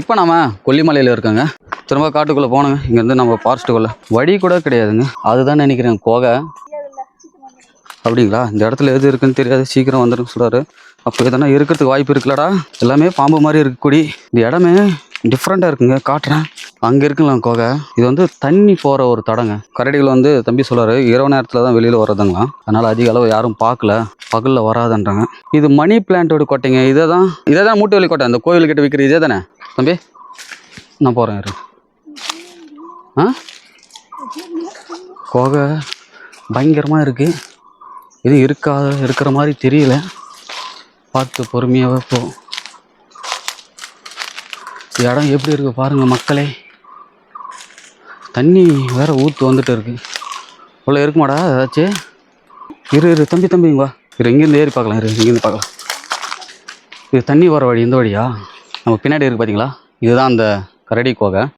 இப்போ நாம கொல்லிமலையில் இருக்கோங்க. திரும்ப காட்டுக்குள்ளே போனோங்க இங்கேருந்து நம்ம ஃபாரஸ்ட்டுக்குள்ளே வழி கூட கிடையாதுங்க. அதுதான் நினைக்கிறேன். கோகை அப்படிங்களா? இந்த இடத்துல எது இருக்குன்னு தெரியாது. சீக்கிரம் வந்துடும் சொல்கிறாரு அப்போ எதனா இருக்கிறதுக்கு வாய்ப்பு இருக்குல்லடா. எல்லாமே பாம்பு மாதிரி இருக்கக்கூடிய இந்த இடமே டிஃப்ரெண்ட்டாக இருக்குங்க. காட்டுறேன். அங்கே இருக்குங்களா கோகை? இது வந்து தண்ணி போகிற ஒரு தடங்க. கரடிகள் வந்து தம்பி சொல்கிறாரு இரவு நேரத்தில் தான் வெளியில் வர்றதுங்களாம் அதனால் அதிக அளவு யாரும் பார்க்கல. பகலில் வராதுன்றாங்க. இது மணி பிளான்ட்டோட கொட்டைங்க. இதை தான் இதை தான் மூட்டு வலி கொட்டை. அந்த கோயில்கிட்ட விற்கிற இதே தானே தம்பி நான் போகிறேன் இரு. ஆ? கோகை பயங்கரமாக இருக்குது இது இருக்காத இருக்கிற மாதிரி தெரியல. பார்த்து பொறுமையாகவே போ. இடம் எப்படி இருக்கு பாருங்கள் மக்களே. தண்ணி வேறு ஊற்று வந்துட்டு இருக்கு. இவ்வளோ இருக்குமாடா ஏதாச்சும் இரு இரு தம்பி தம்பிங்களா வா. இரு இங்கேருந்து ஏறி பார்க்கலாம் இரு இங்கேருந்து பார்க்கலாம். இது தண்ணி வர வழி இந்த வழியா? நம்ம பின்னாடி இருக்குது பார்த்தீங்களா இதுதான் அந்த கரடி கோகை.